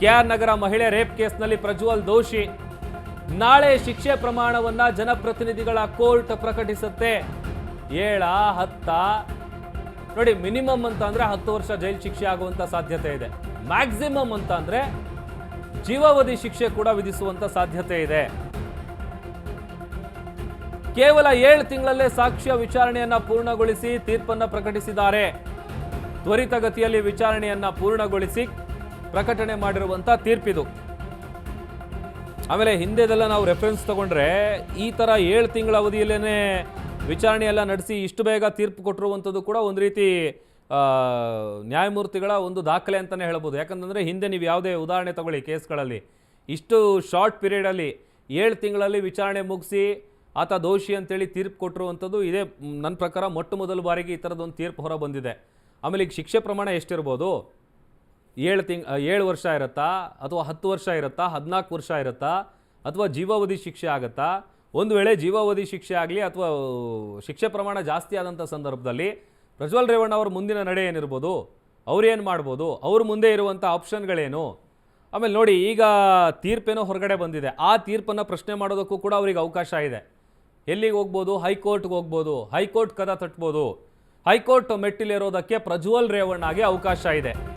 K R ನಗರ ಮಹಿಳೆ rape ಕೇಸ್ನಲ್ಲಿ ಪ್ರಜ್ವಲ್ ದೋಷಿ. ನಾಳೆ ಶಿಕ್ಷೆ ಪ್ರಮಾಣವನ್ನ ಜನಪ್ರತಿನಿಧಿಗಳ ಕೋರ್ಟ್ ಪ್ರಕಟಿಸುತ್ತೆ. ಏಳ, ಹತ್ತ. ನೋಡಿ, ಮಿನಿಮಮ್ ಅಂತ ಅಂದ್ರೆ ಹತ್ತು ವರ್ಷ ಜೈಲು ಶಿಕ್ಷೆ ಆಗುವಂತ ಸಾಧ್ಯತೆ ಇದೆ. ಮ್ಯಾಕ್ಸಿಮಮ್ ಅಂತ ಅಂದ್ರೆ ಜೀವಾವಧಿ ಶಿಕ್ಷೆ ಕೂಡ ವಿಧಿಸುವಂತ ಸಾಧ್ಯತೆ ಇದೆ. ಕೇವಲ ಏಳು ತಿಂಗಳಲ್ಲೇ ಸಾಕ್ಷ್ಯ ವಿಚಾರಣೆಯನ್ನ ಪೂರ್ಣಗೊಳಿಸಿ ತೀರ್ಪನ್ನ ಪ್ರಕಟಿಸಿದ್ದಾರೆ. ತ್ವರಿತಗತಿಯಲ್ಲಿ ವಿಚಾರಣೆಯನ್ನ ಪೂರ್ಣಗೊಳಿಸಿ ಪ್ರಕಟಣೆ ಮಾಡಿರುವಂತ ತೀರ್ಪಿದು. ಆಮೇಲೆ ಹಿಂದೆದೆಲ್ಲ ನಾವು ರೆಫರೆನ್ಸ್ ತಗೊಂಡ್ರೆ ಈ ಥರ ಏಳು ತಿಂಗಳ ಅವಧಿಯಲ್ಲೇ ವಿಚಾರಣೆ ಎಲ್ಲ ನಡೆಸಿ ಇಷ್ಟು ಬೇಗ ತೀರ್ಪು ಕೊಟ್ಟಿರುವಂಥದ್ದು ಕೂಡ ಒಂದು ರೀತಿ ನ್ಯಾಯಮೂರ್ತಿಗಳ ಒಂದು ದಾಖಲೆ ಅಂತಲೇ ಹೇಳ್ಬೋದು. ಯಾಕಂತಂದರೆ ಹಿಂದೆ ನೀವು ಯಾವುದೇ ಉದಾಹರಣೆ ತಗೊಳ್ಳಿ ಕೇಸ್ಗಳಲ್ಲಿ. ಇಷ್ಟು ಶಾರ್ಟ್ ಪೀರಿಯಡಲ್ಲಿ ಏಳು ತಿಂಗಳಲ್ಲಿ ವಿಚಾರಣೆ ಮುಗಿಸಿ ಆತ ದೋಷಿ ಅಂತೇಳಿ ತೀರ್ಪು ಕೊಟ್ಟಿರುವಂಥದ್ದು ಇದೇ ನನ್ನ ಪ್ರಕಾರ ಮೊಟ್ಟ ಮೊದಲ ಬಾರಿಗೆ ಈ ಥರದ್ದೊಂದು ತೀರ್ಪು ಹೊರ ಬಂದಿದೆ. ಆಮೇಲೆ ಈಗ ಶಿಕ್ಷೆ ಪ್ರಮಾಣ ಎಷ್ಟಿರ್ಬೋದು? ಏಳು ತಿಂಗ್ ಏಳು ವರ್ಷ ಇರುತ್ತಾ? ಅಥವಾ ಹತ್ತು ವರ್ಷ ಇರುತ್ತಾ? ಹದಿನಾಲ್ಕು ವರ್ಷ ಇರುತ್ತಾ? ಅಥವಾ ಜೀವಾವಧಿ ಶಿಕ್ಷೆ ಆಗುತ್ತಾ? ಒಂದು ವೇಳೆ ಜೀವಾವಧಿ ಶಿಕ್ಷೆ ಆಗಲಿ ಅಥವಾ ಶಿಕ್ಷೆ ಪ್ರಮಾಣ ಜಾಸ್ತಿ ಆದಂಥ ಸಂದರ್ಭದಲ್ಲಿ ಪ್ರಜ್ವಲ್ ರೇವಣ್ಣ ಅವ್ರ ಮುಂದಿನ ನಡೆ ಏನಿರ್ಬೋದು? ಅವ್ರೇನು ಮಾಡ್ಬೋದು? ಅವ್ರ ಮುಂದೆ ಇರುವಂಥ ಆಪ್ಷನ್ಗಳೇನು? ಆಮೇಲೆ ನೋಡಿ, ಈಗ ತೀರ್ಪೇನೋ ಹೊರಗಡೆ ಬಂದಿದೆ. ಆ ತೀರ್ಪನ್ನು ಪ್ರಶ್ನೆ ಮಾಡೋದಕ್ಕೂ ಕೂಡ ಅವ್ರಿಗೆ ಅವಕಾಶ ಇದೆ. ಎಲ್ಲಿಗೆ ಹೋಗ್ಬೋದು? ಹೈಕೋರ್ಟ್ಗೆ ಹೋಗ್ಬೋದು. ಹೈಕೋರ್ಟ್ ಕದ ತಟ್ಬೋದು. ಹೈಕೋರ್ಟ್ ಮೆಟ್ಟಿಲಿರೋದಕ್ಕೆ ಪ್ರಜ್ವಲ್ ರೇವಣ್ಣಗೆ ಅವಕಾಶ ಇದೆ.